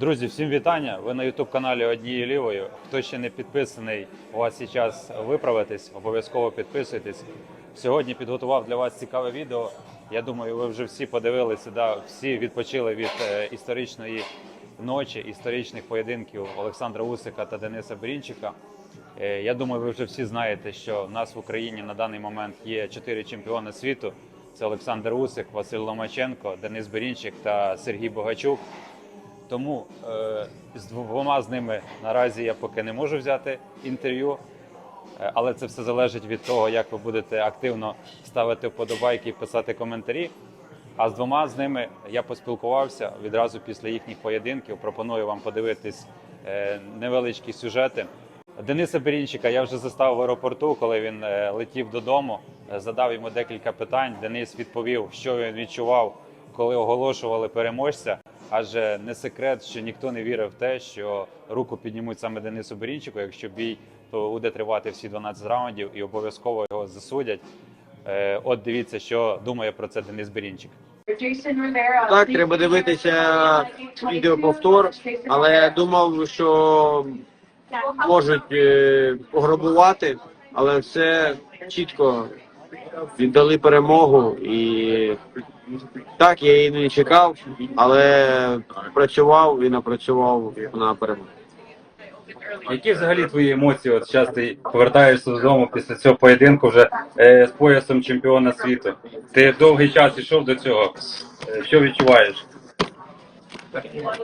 Друзі, всім вітання! Ви на youtube каналі Однією лівою. Хто ще не підписаний, у вас є виправитись, обов'язково підписуйтесь. Сьогодні підготував для вас цікаве відео. Я думаю, ви вже всі подивилися, да, всі відпочили від е, історичної ночі, історичних поєдинків Олександра Усика та Дениса Брінчика. Е, Я думаю, ви вже всі знаєте, що в нас в Україні на даний момент є чотири чемпіони світу: це Олександр Усик, Василь Ломаченко, Денис Берінчик та Сергій Богачук. Тому е, з двома з ними наразі я поки не можу взяти інтерв'ю, Е, але це все залежить від того, як ви будете активно ставити вподобайки і писати коментарі. А з двома з ними я поспілкувався відразу після їхніх поєдинків. Пропоную вам подивитись е, невеличкі сюжети. Дениса Берінчика я вже застав в аеропорту, коли він е, летів додому. Задав йому декілька питань. Денис відповів, що він відчував, коли оголошували переможця. Адже не секрет, що ніхто не вірив в те, що руку піднімуть саме Денису Берінчику. Якщо бій то буде тривати всі 12 раундів і обов'язково його засудять. Е, От дивіться, що думає про це Денис Берінчик. Так, треба дивитися відеоповтор, але я думав, що можуть е, пограбувати, але все чітко віддали перемогу і так, я її не чекав, але працював і напрацював на перемогу. Які взагалі твої емоції? От зараз ти повертаєшся додому після цього поєдинку вже е, з поясом чемпіона світу. Ти довгий час йшов до цього. Е, що відчуваєш?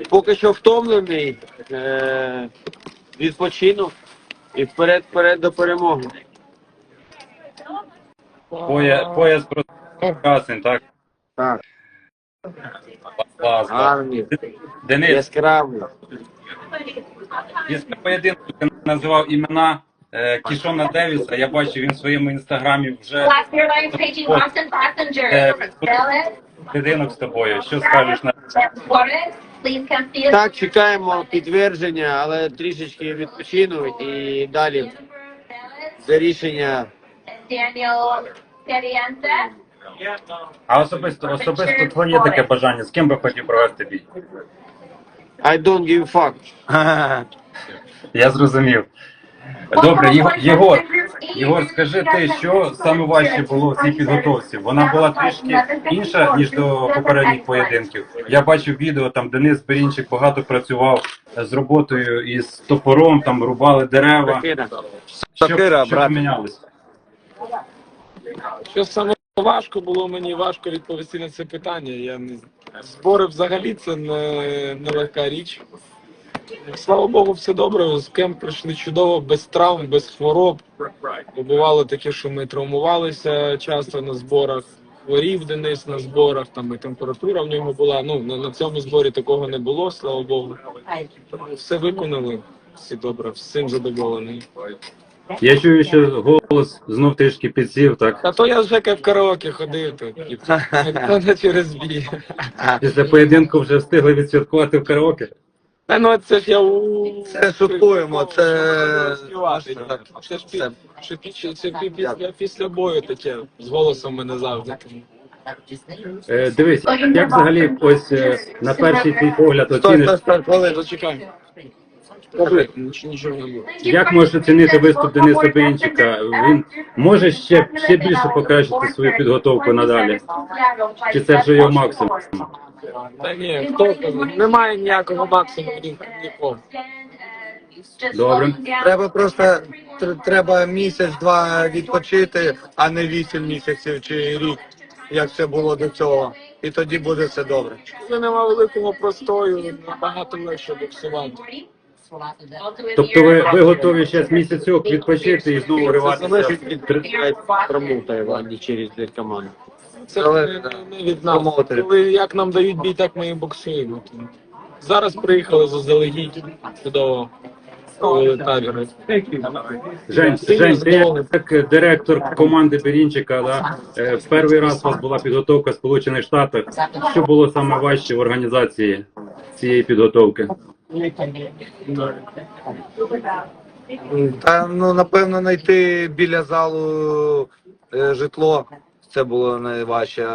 Поки що втомлений, е, відпочинув і вперед, вперед до перемоги. Поя, пояс прекрасний, так? Так, гарні, Денис, яскраві. після поєдинку ти називав імена е, Кішона Девіса. Я бачив, він в своєму інстаграмі вже Last paging Boston passengers. Dallas, поєдинок з тобою. Що скажеш на Juarez, please come see us. Так, чекаємо підтвердження, але трішечки відпочину і далі Dallas, за рішення. Daniel Perianza. А особисто особисто твоє таке бажання? З ким би хотів провести бій? I don't give a fuck. Я зрозумів. Добре, Єгор, Єгор, Єгор, скажи ти, що саме важче було в цій підготовці? Вона була трішки інша, ніж до попередніх поєдинків. Я бачив відео, там Денис Берінчик багато працював з роботою із топором, там рубали дерева. Що, Сокира, що брат. помінялось? Що саме важко було мені важко відповісти на це питання. Я не збори взагалі це не, не легка річ. Слава Богу, все добре. З кем пройшли чудово, без травм, без хвороб. Бо бувало таке, що ми травмувалися часто на зборах. Хворів Денис на зборах, там і температура в нього була. Ну на, на цьому зборі такого не було, слава Богу. Все виконали. Всі добре, всім задоволений. Я чую, що голос знов трішки підсів, так? А то я вже як в караоке ходив, то, типу, то не через бій. Після поєдинку вже встигли відсвяткувати в караоке. Та ну це ж я у Це шуткуємо, це- співати. Це ж пі- що пі- це пі- після, після бою таке з голосом мене завжди. Е, дивись, як взагалі ось е, на перший твій погляд Стой, оціниш стой, стой, хвилину. Зачекай. Скажи, нічого не було. Як можеш оцінити виступ Дениса Берінчика? Він може ще, ще більше покращити свою підготовку надалі? Чи це вже його максимум? Та ні, хто? Немає ніякого максимуму ні- нікого. Добре. Треба просто тр- треба місяць-два відпочити, а не вісім місяців чи рік, як це було до цього. І тоді буде все добре. Коли нема великого простою, набагато легше боксувати. Тобто ви, ви готові зараз місяцьок відпочити і знову Це риватися? залежить від промоутера, а не через команду. Це Але- не, не- не від нас. Промоутери. Коли як нам дають бій, так ми і боксуємо. Зараз приїхали заздалегідь чудово. провели табір. Жень, Жень, ти як директор команди Берінчика, да? е, перший раз у вас була підготовка в Сполучених Штатах. Що було саме важче в організації цієї підготовки? Та ну напевно знайти біля залу е, житло. Це було найважче,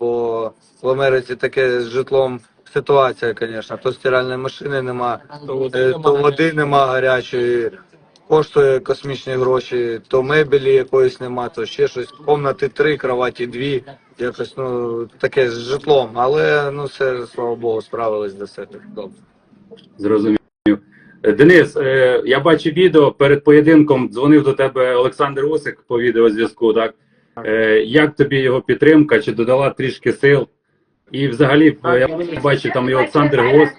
бо в Америці таке з житлом ситуація, звісно. То стиральної машини нема, То води е, то гарячої. води нема гарячої, коштує космічні гроші, то мебелі якоїсь нема, то ще щось. Комнати три, кроваті дві. Якось ну таке з житлом. Але ну все, слава Богу, справились до себе. Добре. Зрозумів. Е, Денис, е, я бачив відео перед поєдинком. Дзвонив до тебе Олександр Усик по відеозв'язку. Так е, як тобі його підтримка? Чи додала трішки сил? І взагалі я бачив там і Олександр та rooms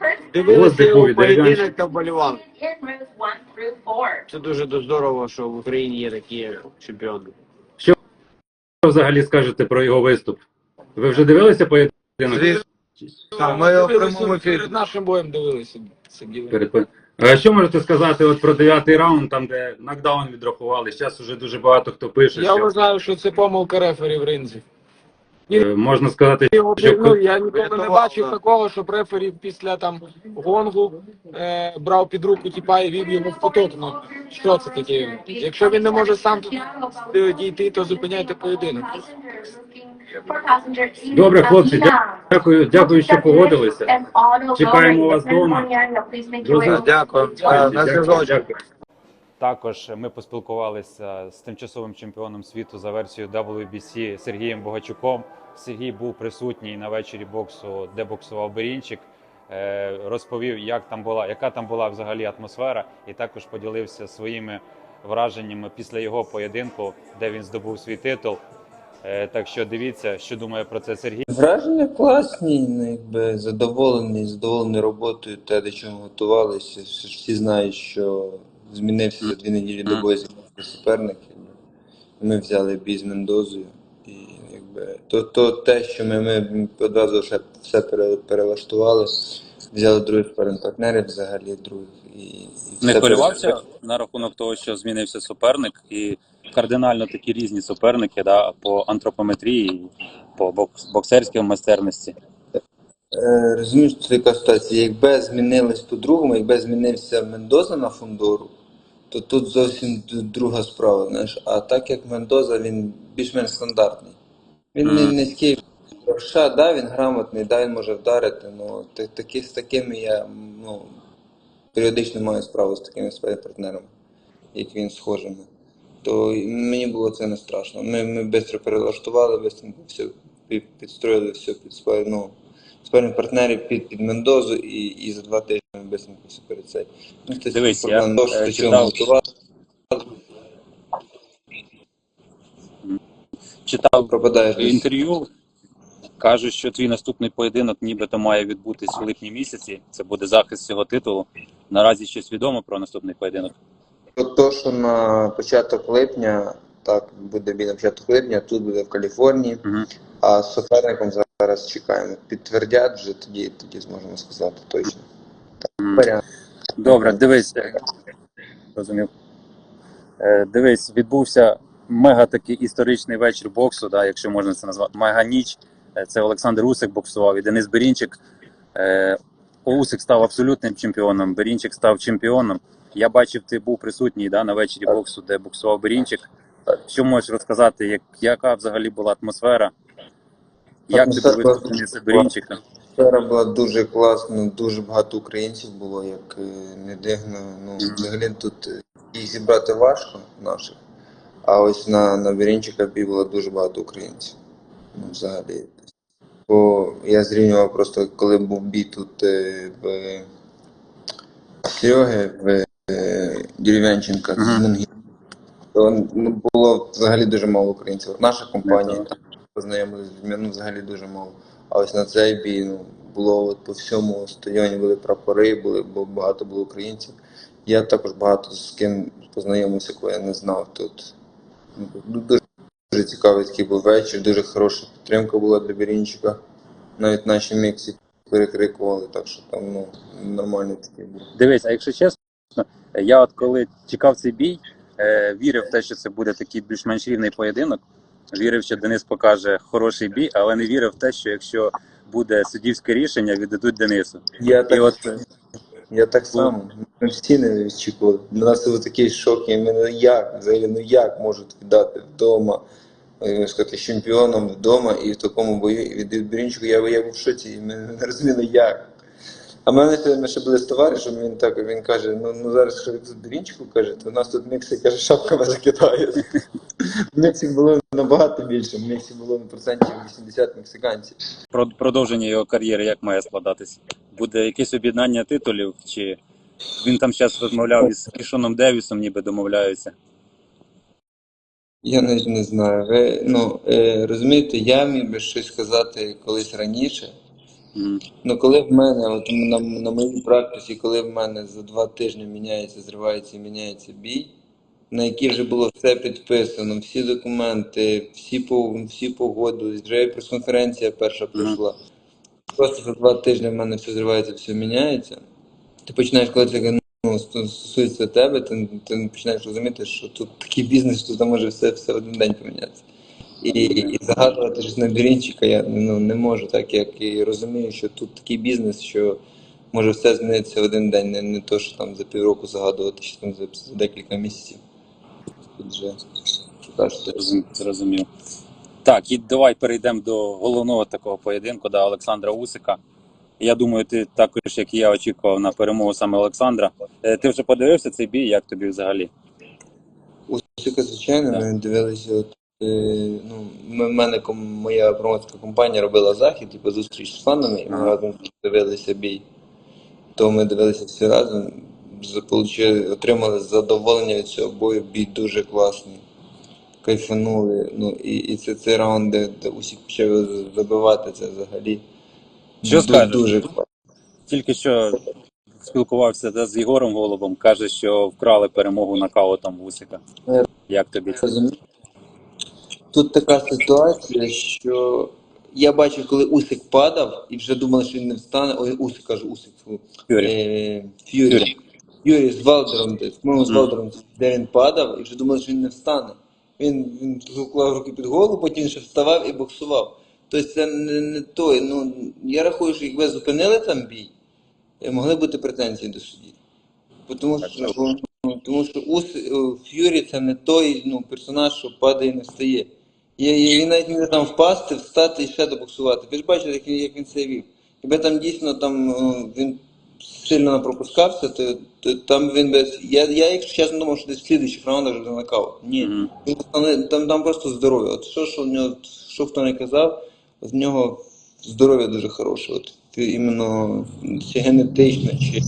one through four. Це дуже здорово, що в Україні є такі чемпіони. Що взагалі скажете про його виступ? Ви вже дивилися поєдинок? Звісно, Так, ми його в прямому ефірі. Перед нашим боєм дивилися. Сиділи. Перед що можете сказати от про дев'ятий раунд, там де нокдаун відрахували? Зараз вже дуже багато хто пише, Я що вважаю, що це помилка рефері в ринзі. е, можна сказати, Його, що ну, я ніколи не бачив такого, щоб рефері після там гонгу е, брав під руку тіпа і вів його в поток. Ну, що це таке? Якщо він не може сам туди дійти, то зупиняйте поєдинок. Добре, хлопці, дякую, дякую, що погодилися. Чекаємо вас вдома. Дякую. На. Також ми поспілкувалися з тимчасовим чемпіоном світу за версією WBC Сергієм Богачуком. Сергій був присутній на вечорі боксу, де боксував Берінчик. Е, Розповів, як там була, яка там була взагалі атмосфера, і також поділився своїми враженнями після його поєдинку, де він здобув свій титул. Е, Так що дивіться, що думає про це Сергій. Враження класні, ну, якби задоволений, задоволений роботою, те, до чого готувалися. Всі- знають, що змінився за дві неділі до бою змінився суперник. Ми взяли бій з Мендозою. І якби то, то те, що ми, ми одразу все, все пере- перелаштували, взяли других партнерів взагалі других. І, і Не хвилювався на рахунок того, що змінився суперник, і кардинально такі різні суперники да, по антропометрії, по бокс- боксерській майстерності. Е, Розумієш, це така ситуація. Якби змінилось по-другому, якби змінився Мендоза на Фондору, то тут зовсім друга справа. Знаєш. А так як Мендоза, він більш-менш стандартний. Він не Мгм. низький. Ша, да, він грамотний, да, він може вдарити, але такі, з такими я ну, періодично маю справу з такими своїми партнерами, як він схожими. То мені було це не страшно. Ми, ми швидко перелаштували, швидко все підстроїли все під свою, ну, спільних партнерів під, під Мендозу і, і за два тижні ми швидко все перед цей. Ну, Дивись, я, е, читав- пропадаєш інтерв'ю, кажуть, що твій наступний поєдинок нібито має відбутись в липні місяці. Це буде захист цього титулу. Наразі щось відомо про наступний поєдинок. Про те, що на початок липня, так, буде бій на початок липня, тут буде в Каліфорнії, Мгм. а з суперником зараз чекаємо. Підтвердять вже, тоді, тоді зможемо сказати точно. Варіант. Добре, дивись. е, Розумів. Е, Дивись, відбувся мега такий історичний вечір боксу, да, якщо можна це назвати. Мега ніч. Е, Це Олександр Усик боксував і Денис Берінчик. Е, Усик став абсолютним чемпіоном, Берінчик став чемпіоном. Я бачив, ти був присутній да, на вечорі боксу, де боксував Берінчик. Що можеш розказати, як, яка взагалі була атмосфера? Як тобі Атмосфера виступ була Дениса дуже Берінчика? Була дуже класно, дуже багато українців було, як е, не дивно. Ну, взагалі тут е, їх зібрати важко наших. А ось на, на Вірінчика бій було дуже багато українців. Ну, взагалі. Бо я зрівнював просто, коли був бій тут е, в Сереги, в Дерев'янченка з то ну, було взагалі дуже мало українців. Наша компанія Ну, там познайомилися з людьми, ну взагалі дуже мало. А ось на цей бій ну, було от по всьому стадіоні були прапори, були, бо багато було українців. Я також багато з ким познайомився, кого я не знав тут. Ну, Дуже, дуже цікавий такий був вечір, дуже хороша підтримка була для Бірінчика. Навіть наші міксі перекрикували, так що там ну, нормальний такий був. Дивись, а якщо чесно, я от коли чекав цей бій, е, вірив в те, що це буде такий більш-менш рівний поєдинок. Вірив, що Денис покаже хороший бій, але не вірив в те, що якщо буде суддівське рішення, віддадуть Денису. Я так, от- я так само. Ми всі не очікували. Для нас це був такий шок. І ми, ну як, взагалі, ну як можуть віддати вдома, е, сказати, чемпіоном вдома і в такому бою від Бірінчику я, я був в шоці, і ми не розуміли, як. А в мене ще- ми ще були з товаришем, він так він каже: ну, ну зараз що тут брінчику каже, то у нас тут мікси каже, шапками закидають. В Мексі було набагато більше, в Мексі було на процентів 80 мексиканців. Про продовження його кар'єри як має складатись? Буде якесь об'єднання титулів, чи він там зараз розмовляв із Кішоном Девісом, ніби домовляються? Я навіть не знаю. Ви, ну, е, розумієте, я міг би щось сказати колись раніше. Ну, коли в мене, от на, на моїй практиці, коли в мене за два тижні міняється, зривається і міняється бій, на який вже було все підписано, всі документи, всі по всі погоди, вже прес-конференція перша пройшла. Просто за два тижні в мене все зривається, все міняється. Ти починаєш, коли це ну, стосується тебе, ти, ти починаєш розуміти, що тут такий бізнес, що там може все, все один день помінятися. І, і загадувати щось на бірінчика я ну, не можу, так як і розумію, що тут такий бізнес, що може все змінитися в один день, не, не то, що там за півроку загадувати, чи там за, за декілька місяців. Тут вже Зрозумів. Так, і давай перейдемо до головного такого поєдинку, да, Олександра Усика. Я думаю, ти також, як і я, очікував на перемогу саме Олександра. Е, Ти вже подивився цей бій, як тобі взагалі? Усика, звичайно, ми дивилися. От, ну, в мене моя промоцька компанія робила захід, типу зустріч з фанами, і ми Ага. разом дивилися бій. То ми дивилися всі разом, за- получили, отримали задоволення від цього бою, бій дуже класний. Кайфанули. Ну, і, і це цей раунд, де, де усі почали забивати, це взагалі. Що скажеш? Дуже класно. Тільки що спілкувався да, з Єгором Голубом, каже, що вкрали перемогу нокаутом Усика. Е, Як тобі це? Тут така ситуація, що я бачив, коли Усик падав, і вже думали, що він не встане. Ой, Усик кажу, Усик. фу. Фюрі. Е, Ф'юрі. Ф'юрі. Ф'юрі з Валдером, десь, по-моєму, з Валдером, де він падав, і вже думали, що він не встане. Він, він клав руки під голову, потім ще вставав і боксував. Тобто це не, не той. Ну, я рахую, що якби зупинили там бій, е, могли бути претензії до судді. Тому що, ну, тому що Ус, е, Ф'юрі це не той ну, персонаж, що падає і не встає. Є, він навіть міг там впасти, встати і ще добоксувати. Ви ж бачите, як, він- як він це вів. Якби там дійсно там е, він сильно пропускався, то, то там він без. Я, я якщо чесно думав, що десь в слідуючих раундах вже нокаут. Ні. Мгм. Він там, там, просто здоров'я. От що, що в нього, що хто не казав, в нього здоров'я дуже хороше. От іменно чи генетично, чи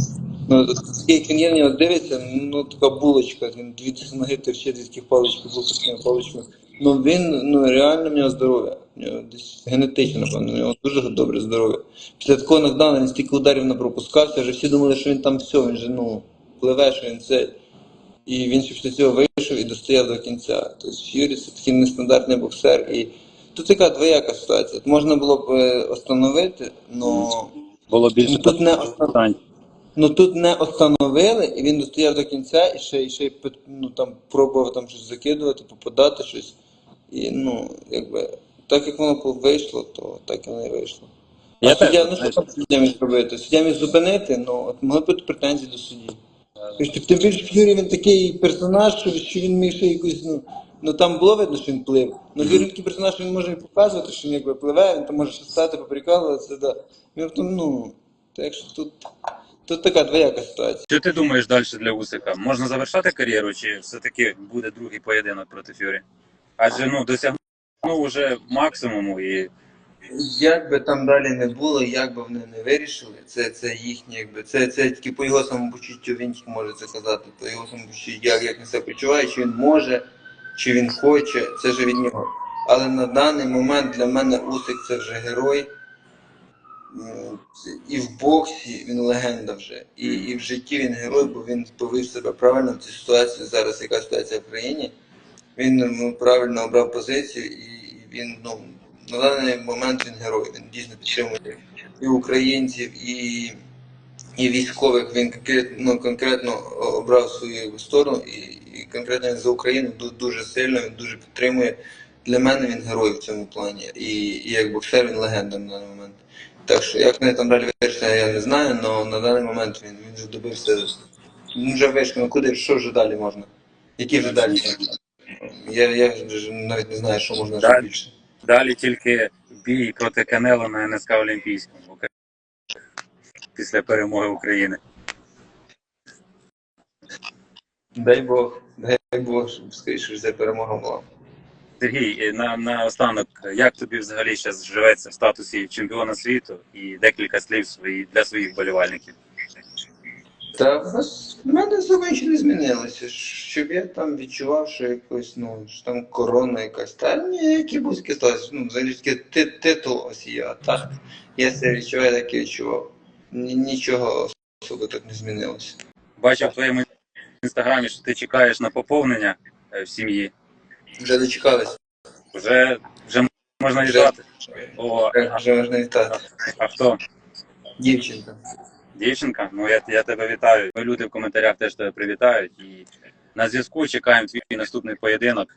ну є на дивиться, ну така булочка, він дві ноги торчить, дві палички, булка з паличками. Ну він ну реально в нього здоров'я. Десь генетично, напевно, в нього дуже добре здоров'я. Після такого нокдауна він стільки ударів не пропускався, вже всі думали, що він там все, він же ну пливе, що він це. І він ще після цього вийшов і достояв до кінця. Тобто Ф'юрі це такий нестандартний боксер. І тут така двояка ситуація. Можна було б е, остановити, але Було більше тут, не, оста- питань. Ну, тут не остановили, і він достояв до кінця і ще, і ще ну, там, пробував там щось закидувати, попадати щось. І ну, якби, так як воно вийшло, то так і воно і вийшло. Я а теж, суддя, ну що там суддя міг зробити? Суддя міг зупинити, ну от могли бути претензії до судді. Тим більше Ф'юрі він такий персонаж, що, що він міг ще якусь, ну, ну там було видно, що він плив. Ну Ф'юрі такий персонаж, він може і показувати, що він якби пливе, він там може ще стати, поприкалуватися, да. Він ну, так що тут, тут така двояка ситуація. Що ти думаєш далі для Усика? Можна завершати кар'єру, чи все-таки буде другий поєдинок проти Фюрі? Адже ну досягнув вже максимуму і Як би там далі не було, як би вони не вирішили, це, це їхнє, якби це, це тільки по його самопочуттю він тільки може це казати, по його самопочуттю, як, як він себе почуває, чи він може, чи він хоче, це ж від нього. Але на даний момент для мене Усик це вже герой. М, І в боксі він легенда вже. І, і в житті він герой, бо він повів себе правильно в цій ситуації, зараз яка ситуація в країні. Він ну, правильно обрав позицію і він ну, на даний момент він герой. Він дійсно підтримує і українців, і, і військових. Він конкретно, ну, конкретно обрав свою сторону і, і конкретно він за Україну ду- дуже сильно, він дуже підтримує. Для мене він герой в цьому плані. І, і як боксер він легенда на даний момент. Так що як вони там далі вирішили, я не знаю, але на даний момент він, він вже добився. Він вже вийшов, ну куди, що вже далі можна? Які вже далі? Я, я вже навіть не знаю, що можна ще Далі. більше. далі тільки бій проти Канело на НСК Олімпійському. після перемоги України? Дай Бог, дай Бог, щоб скоріше вже перемога була. Сергій, е, на, на останок, як тобі взагалі зараз живеться в статусі чемпіона світу і декілька слів свої для своїх болівальників? Та в мене нічого не змінилося. Щоб я там відчував, що якось, ну, що там корона якась. Та ні, які сталося. Ну, взагалі ти- титул ось а так. Я себе відчуваю, так і відчував. Нічого особо так не змінилося. Бачив в твоєму інстаграмі, що ти чекаєш на поповнення е, в сім'ї. Вже дочекались. Вже, вже можна вітати. О, Вже, а, вже можна вітати. а хто? Дівчинка. Дівчинка? Ну я, я тебе вітаю. Люди в коментарях теж тебе привітають. І на зв'язку чекаємо твій наступний поєдинок.